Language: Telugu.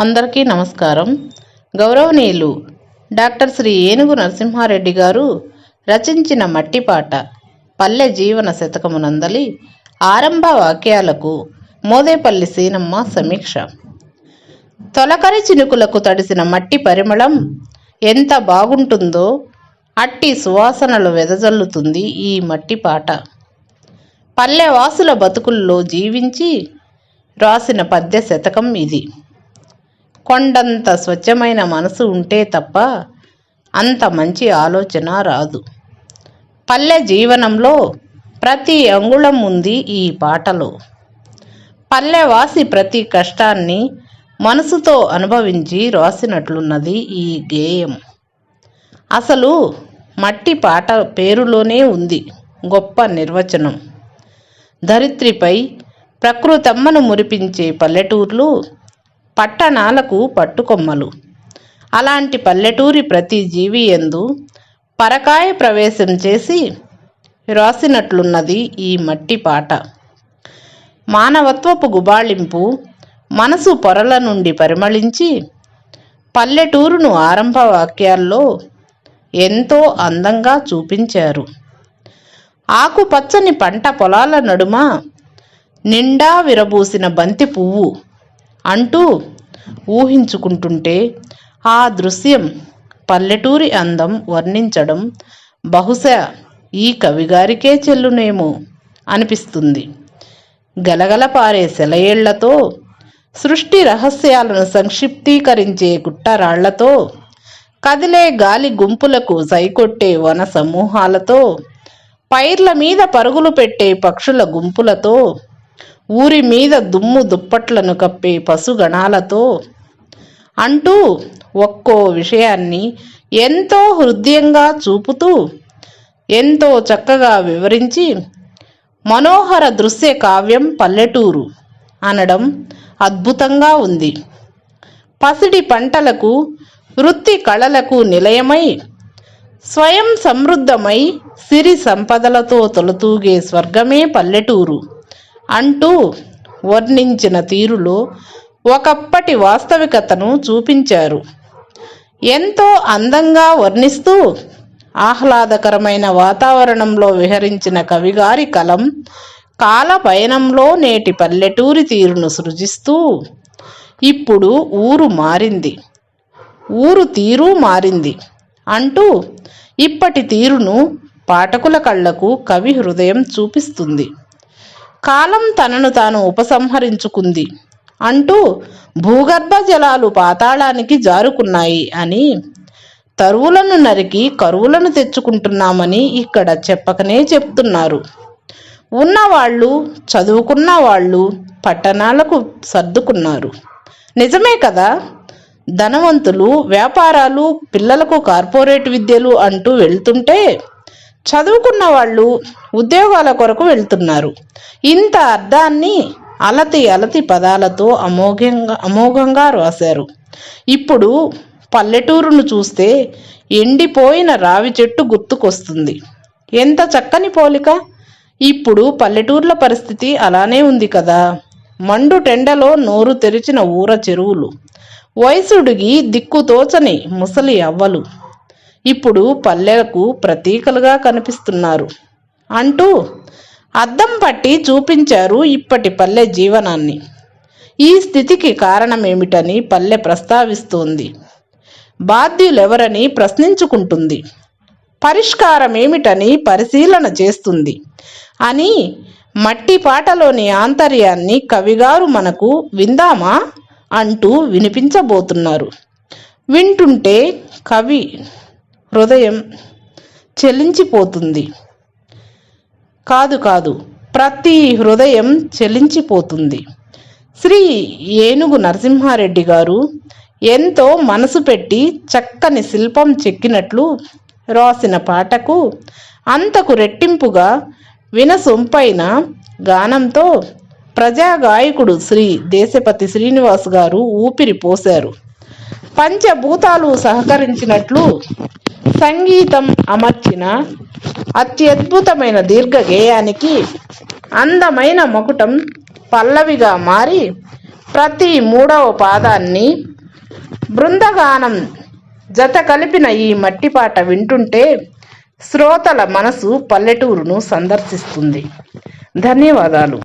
అందరికీ నమస్కారం. గౌరవనీయులు డాక్టర్ శ్రీ ఏనుగు నరసింహారెడ్డి గారు రచించిన మట్టిపాట పల్లె జీవన శతకమునందలి ఆరంభ వాక్యాలకు మోదేపల్లి సీనమ్మ సమీక్ష. తొలకరి చినుకులకు తడిసిన మట్టి పరిమళం ఎంత బాగుంటుందో అట్టి సువాసనలు వెదజల్లుతుంది ఈ మట్టి పాట పల్లెవాసుల బతుకుల్లో జీవించి రాసిన పద్య శతకం ఇది. కొండంత స్వచ్ఛమైన మనసు ఉంటే తప్ప అంత మంచి ఆలోచన రాదు. పల్లె జీవనంలో ప్రతి అంగుళం ఉంది ఈ పాటలో. పల్లెవాసి ప్రతి కష్టాన్ని మనసుతో అనుభవించి రాసినట్లున్నది ఈ గేయం. అసలు మట్టి పాట పేరులోనే ఉంది గొప్ప నిర్వచనం. ధరిత్రిపై ప్రకృతమ్మను మురిపించే పల్లెటూర్లు పట్టణాలకు పట్టుకొమ్మలు. అలాంటి పల్లెటూరి ప్రతి జీవి ఎందు పరకాయ ప్రవేశం చేసి రాసినట్లున్నది ఈ మట్టి పాట. మానవత్వపు గుబాళింపు మనసు పొరల నుండి పరిమళించి పల్లెటూరును ఆరంభ వాక్యాల్లో ఎంతో అందంగా చూపించారు. ఆకుపచ్చని పంట పొలాల నడుమ నిండా విరబూసిన బంతి పువ్వు అంటూ ఊహించుకుంటుంటే ఆ దృశ్యం పల్లెటూరి అందం వర్ణించడం బహుశా ఈ కవిగారికే చెల్లునేమో అనిపిస్తుంది. గలగల పారే సెలయేళ్ళతో సృష్టి రహస్యాలను సంక్షిప్తీకరించే గుట్టరాళ్ళతో కదిలే గాలి గుంపులకు సైకొట్టే వన సమూహాలతో పైర్ల మీద పరుగులు పెట్టే పక్షుల గుంపులతో ఊరి మీద దుమ్ము దుప్పట్లను కప్పే పశుగణాలతో అంటూ ఒక్కో విషయాన్ని ఎంతో హృదయంగా చూపుతూ ఎంతో చక్కగా వివరించి మనోహర దృశ్య కావ్యం పల్లెటూరు అనడం అద్భుతంగా ఉంది. పసిడి పంటలకు వృత్తి కళలకు నిలయమై స్వయం సమృద్ధమై సిరి సంపదలతో తొలతూగే స్వర్గమే పల్లెటూరు. అంటూ వర్ణించిన తీరులో ఒకప్పటి వాస్తవికతను చూపించారు. ఎంతో అందంగా వర్ణిస్తూ ఆహ్లాదకరమైన వాతావరణంలో విహరించిన కవిగారి కలం కాల పయనంలో నేటి పల్లెటూరి తీరును సృజిస్తూ ఇప్పుడు ఊరు మారింది. ఊరు తీరు మారింది అంటూ ఇప్పటి తీరును పాఠకుల కళ్ళకు కవి హృదయం చూపిస్తుంది. కాలం తనను తాను ఉపసంహరించుకుంది. అంటూ భూగర్భ జలాలు పాతాళానికి జారుకున్నాయి అని తరువులను నరికి కరువులను తెచ్చుకుంటున్నామని ఇక్కడ చెప్పకనే చెప్తున్నారు. ఉన్నవాళ్ళు చదువుకున్న వాళ్ళు పట్టణాలకు సర్దుకున్నారు. నిజమే కదా? ధనవంతులు వ్యాపారాలు పిల్లలకు కార్పొరేట్ విద్యలు అంటూ వెళ్తుంటే చదువుకున్న వాళ్ళు ఉద్యోగాల కొరకు వెళ్తున్నారు. ఇంత అర్థాన్ని అలతి అలతి పదాలతో అమోఘంగా అమోఘంగా రాశారు. ఇప్పుడు పల్లెటూరును చూస్తే ఎండిపోయిన రావి చెట్టు గుర్తుకొస్తుంది. ఎంత చక్కని పోలిక! ఇప్పుడు పల్లెటూర్ల పరిస్థితి అలానే ఉంది కదా! మండు టెండలో నోరు తెరిచిన ఊర చెరువులు. వయసుడిగి దిక్కుతోచని ముసలి అవ్వలు. ఇప్పుడు పల్లెలకు ప్రతీకలుగా కనిపిస్తున్నారు. అంటూ అద్దం పట్టి చూపించారు ఇప్పటి పల్లె జీవనాన్ని. ఈ స్థితికి కారణమేమిటని పల్లె ప్రస్తావిస్తోంది. బాధ్యులెవరని ప్రశ్నించుకుంటుంది. పరిష్కారం ఏమిటని పరిశీలన చేస్తుంది అని మట్టి పాటలోని ఆంతర్యాన్ని కవిగారు మనకు విందామా అంటూ వినిపించబోతున్నారు. వింటుంటే కవి హృదయం చెలించిపోతుంది. కాదు కాదు ప్రతి హృదయం చెలించిపోతుంది. శ్రీ ఏనుగు నరసింహారెడ్డి గారు ఎంతో మనసు పెట్టి చక్కని శిల్పం చెక్కినట్లు రాసిన పాటకు అంతకు రెట్టింపుగా వినసొంపైన గానంతో ప్రజాగాయకుడు శ్రీ దేశపతి శ్రీనివాస్ గారు ఊపిరి పోశారు. పంచభూతాలు సహకరించినట్లు సంగీతం అమర్చిన అత్యద్భుతమైన దీర్ఘ గేయానికి అందమైన మకుటం పల్లవిగా మారి ప్రతి మూడవ పాదాన్ని బృందగానం జత కలిపిన ఈ మట్టి పాట వింటుంటే శ్రోతల మనసు పల్లెటూరును సందర్శిస్తుంది. ధన్యవాదాలు.